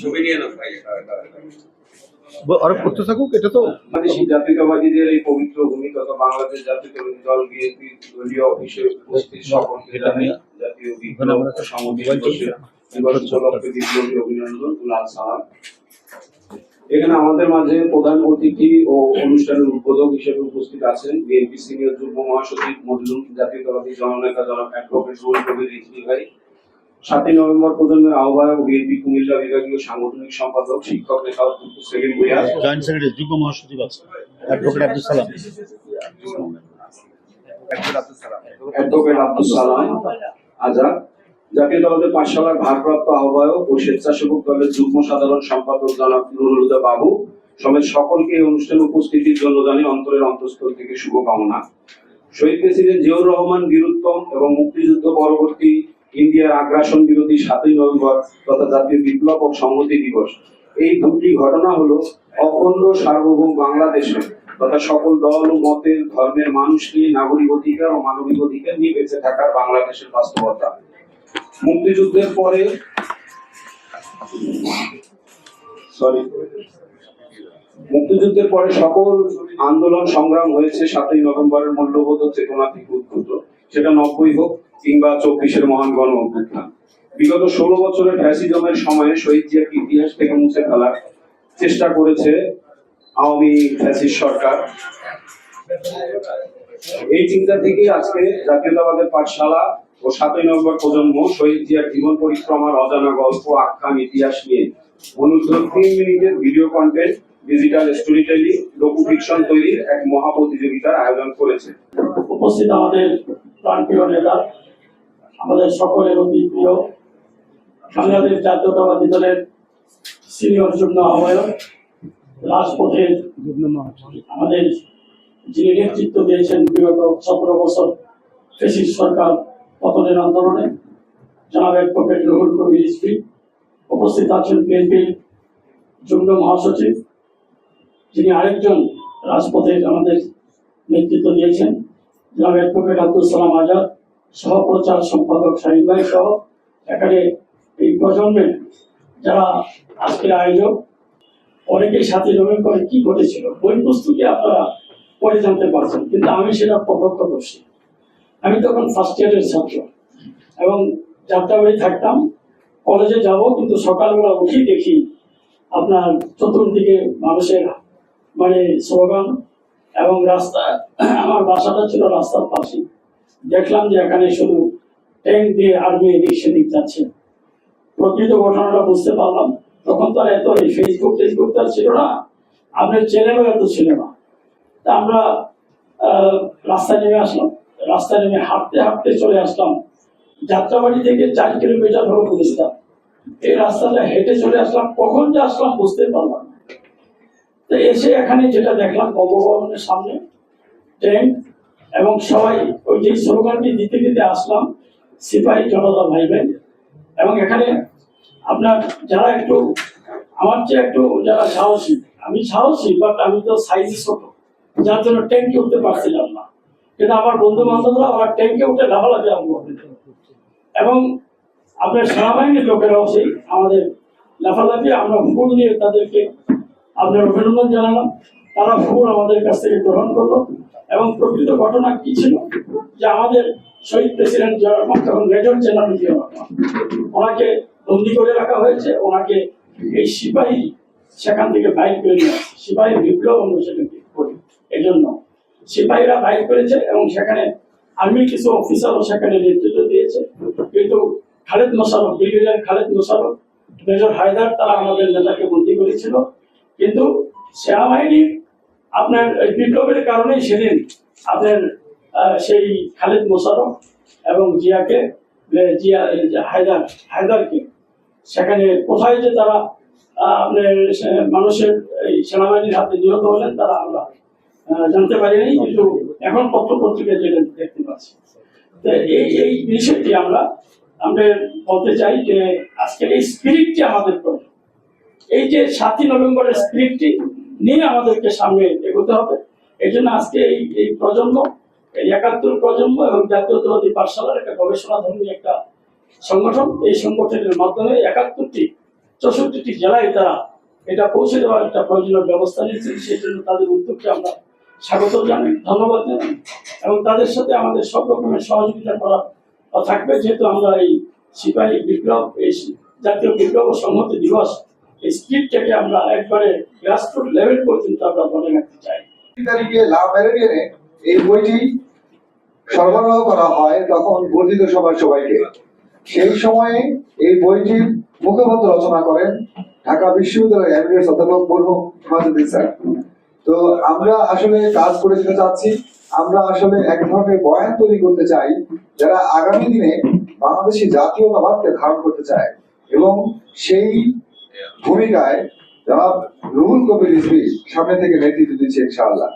ছবি নিয়ে না আরও করতে থাকুক এটা তো বাংলাদেশি জাতীয়তাবাদীদের এই পবিত্র ভূমি তথা বাংলাদেশ জাতীয়তাবাদী দল বিএনপি দলীয় অফিসে উপস্থিত সকলকে জানাই জাতীয় বিভিন্ন উপলক্ষে বিপ্লবী অভিনন্দন ও লাল সালাম। এখানে আমাদের মাঝে প্রধান অতিথি ও অনুষ্ঠানের উদ্বোধক হিসেবে উপস্থিত আছেন বিএনপি সিনিয়র যুগ্ম মহাসচিব মজলুম জাতীয়তাবাদী জননেতা জনাব অ্যাডভোকেট রুল কবির রিজভী ভাই। সাতই নভেম্বর প্রজন্মের আহ্বায়ক বিএনপি কুমিল্লা বিভাগীয় সাংগঠনিক সম্পাদক শিক্ষক নেতা সেলিম ভুইয়া। জয়েন্ট সেক্রেটারি যুগ্ম মহাসচিব আছে অ্যাডভোকেট আব্দুল সালাম। অ্যাডভোকেট আব্দুল সালাম। আজাদ জাতীয়তাবাদের পাঠশালার ভারপ্রাপ্ত আহ্বায়ক ও স্বেচ্ছাসেবক দলের যুগ্ম সাধারণ সম্পাদক জনাব নুরুল হুদা বাবু সমেত সকলকে এই অনুষ্ঠানে উপস্থিতির জন্য জানি অন্তরের অন্তঃস্থল থেকে শুভকামনা। শহীদ প্রেসিডেন্ট জিয়াউর রহমান বীরুত্তম এবং মুক্তিযুদ্ধ পরবর্তী ইন্ডিয়ার আগ্রাসন বিরোধী সাতই নভেম্বর তথা জাতীয় বিপ্লব ও সংহতি দিবস। এই দুটি ঘটনা হলো অখণ্ড সার্বভৌম বাংলাদেশে তথা সকল দল ও মতের ধর্মের মানুষ নিয়ে নাগরিক অধিকার ও মানবিক অধিকার নিয়ে বেঁচে থাকার বাংলাদেশের বাস্তবতা। মুক্তিযুদ্ধের পরে সরি মুক্তিযুদ্ধের পরে সকল আন্দোলন সংগ্রাম হয়েছে সাতই নভেম্বরের মূল্যবোধ চেতনা থেকে উদ্ভূত। সেটা নব্বই হোক কিংবা চব্বিশের মহান গণ অভ্যুত্থান। বিগত ষোলো বছরের ফ্যাসিজমের সময়ে শহীদ জিয়াকে ইতিহাস থেকে মুছে ফেলার চেষ্টা করেছে আওয়ামী ফ্যাসিস সরকার। এই চিন্তা থেকে আজকে জাতীয়তাবাদের পাঠশালা ও সাতই নভেম্বর প্রজন্ম শহীদ জিয়ার জীবন পরিক্রমার অজানা গল্প, আখ্যান, ইতিহাস নিয়ে। অনুদ্ধ তিন মিনিটের video content digital story tele docu fiction তৈরির এক মহা প্রতিযোগিতার আয়োজন করেছে। উপস্থিত আমাদের প্রাণপ্রিয় নেতা, আমাদের সকলের অতি প্রিয় বাংলাদেশ জাতীয়তাবাদী দলের সিনিয়র যুগ্ম আহ্বায়ক রাজপথের আমাদের যিনি নেতৃত্ব দিয়েছেন বিগত সতেরো বছর সরকার পতনের আন্দোলনে জনাব অ্যাডভোকেট রহুল কবির রিজভী উপস্থিত আছেন বিএনপির যুগ্ম মহাসচিব, যিনি আরেকজন রাজপথে আমাদের নেতৃত্ব দিয়েছেন। জনাব অ্যাডভোকেট আব্দুল সালাম আজাদ, সহপ্রচার সম্পাদক শাহিন ভাই সহ এখানে এই প্রজন্মের যারা আজকের আয়োজক অনেকেই সাথে করে কি ঘটেছিল, বই পুস্তকে আপনারা পড়ে জানতে পারছেন, কিন্তু আমি সেটা প্রত্যক্ষ প্রত্যক্ষদর্শী। আমি তখন ফার্স্ট ইয়ারের ছাত্র। এবং যাত্রাবাড়ি থাকতাম কলেজে যাব, কিন্তু সকালবেলা উঠি দেখি আপনার চতুর্দিকে মানুষের মানে স্লোগান এবং রাস্তা, আমার বাসাটা ছিল রাস্তার পাশে দেখলাম যে এখানে শুধু ট্যাঙ্ক দিয়ে আর্মি এদিক সেদিক যাচ্ছে। প্রকৃত ঘটনাটা বুঝতে পারলাম। তখন তো আর এত এই ফেসবুক টেসবুক তো আর ছিল না। আপনার চ্যানেলও এত ছিল না। তা আমরা রাস্তায় নেমে আসলাম। রাস্তায় নেমে হাঁটতে হাঁটতে চলে আসলাম। যাত্রাবাড়ি থেকে চার কিলোমিটার হলো গুলিস্তান। এই রাস্তাটা হেঁটে চলে আসলাম। কখন যে আসলাম বুঝতে পারলাম তো এসে এখানে যেটা দেখলাম বঙ্গভবনের সামনে ট্রেন এবং সবাই ওই যে স্লোগানটি দিতে দিতে আসলাম, সিপাহী জনতা ভাই ভাই এবং এখানে আপনার যারা একটু, আমার চেয়ে একটু যারা সাহসী, আমি সাহসী বাট আমি তো সাইজ ছোট। যার জন্য ট্যাঙ্কে উঠতে পারছিলাম না। কিন্তু আমার বন্ধু বান্ধবরা আমার ট্যাঙ্কে উঠে লাফালাফি আরম্ভ করে এবং আপনার সেনাবাহিনীর লোকেরাও সেই আমাদের লাফালাফি, আমরা ফুল দিয়ে তাদেরকে আপনার অভিনন্দন জানালাম। তারা ফুল আমাদের কাছ থেকে গ্রহণ করল এবং প্রকৃত ঘটনা কি ছিল? যে আমাদের শহীদ প্রেসিডেন্ট জিয়া তখন মেজর জেনারেল জিয়া ওনাকে বন্দি করে রাখা হয়েছে, ওনাকে এই সিপাহী সেখান থেকে বাইক করে নিয়ে সিপাহী বিপ্লব আমরা সেটাকে করি। এই জন্য সিপাহীরা বাইক করেছে এবং সেখানে আর্মি কিছু অফিসারও সেখানে নেতৃত্ব দিয়েছে। কিন্তু খালেদ মোশারফ ব্রিগেডিয়ার খালেদ মোশারফ মেজর হায়দার তারা আমাদের নেতাকে বন্দি করেছিল। কিন্তু সেনাবাহিনীর আপনার বিপ্লবের কারণেই সেদিন আপনার সেই খালেদ মোশারফ এবং জিয়াকে জিয়া হায়দার, হায়দারকে সেখানে কোথায় যে তারা আপনার মানুষের এই সেনাবাহিনীর হাতে নিহত হলেন, তারা আমরা জানতে পারিনি, কিন্তু এখন পত্র পত্রিকায় যেটা দেখতে পাচ্ছি। এই এই বিষয়টি আমরা আমরা বলতে চাই যে আজকের এই স্পিরিটটি আমাদের প্রয়োজন। এই যে সাতই নভেম্বরের স্ক্রিপ্টটি নিয়ে আমাদেরকে সামনে এগোতে হবে। এই জন্য আজকে এই এই প্রজন্ম, এই একাত্তর প্রজন্ম এবং জাতীয়তাবাদী পাঠশালার একটা গবেষণা ধর্মী একটা সংগঠন, এই সংগঠনের মাধ্যমে একাত্তরটি, চৌষট্টিটি জেলায় তারা এটা পৌঁছে দেওয়ার একটা প্রয়োজনীয় ব্যবস্থা নিয়েছেন সেই জন্য তাদের উদ্যোগকে আমরা স্বাগত জানাই, ধন্যবাদ জানাই। এবং তাদের সাথে আমাদের সব রকমের সহযোগিতা করা থাকবে, যেহেতু আমরা এই সিপাহী বিপ্লব, এই জাতীয় বিপ্লব সংহতি দিবস, এই স্পিডটাকে আমরা একবারে গ্রাসরুট লেভেল পর্যন্ত আমরা ধরে রাখতে চাই। তারিখে এই বইটি সরবরাহ করা হয় তখন বর্ধিত সভার সবাইকে। সেই সময়ে এই বইটির মুখপত্র রচনা করেন ঢাকা বিশ্ববিদ্যালয়ের অধ্যাপক হিমাচুদ্দিন স্যার। তো আমরা আসলে কাজ করে যেতে চাচ্ছি। আমরা আসলে এক ধরনের বয়ান তৈরি করতে চাই, যারা আগামী দিনে বাংলাদেশি জাতীয়তাবাদকে ধারণ করতে চায় এবং সেই ভূমিকায় যারা রুহুল কবির সামনে থেকে নেতৃত্ব দিচ্ছে ইনশাআল্লাহ।